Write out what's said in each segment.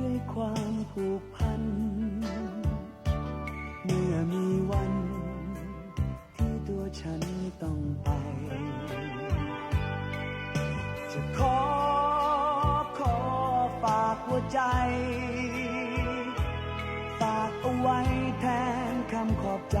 ด้วยความผูกพัน เมื่อมีวันที่ตัวฉันต้องไป จะขอขอฝากหัวใจ ฝากเอาไว้แทนคำขอบใจ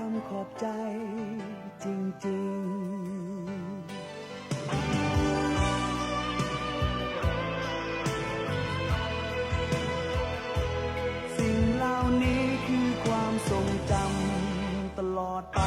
คำขอบใจจริง ๆสิ่งเหล่านี้คือความทรงจำตลอดไป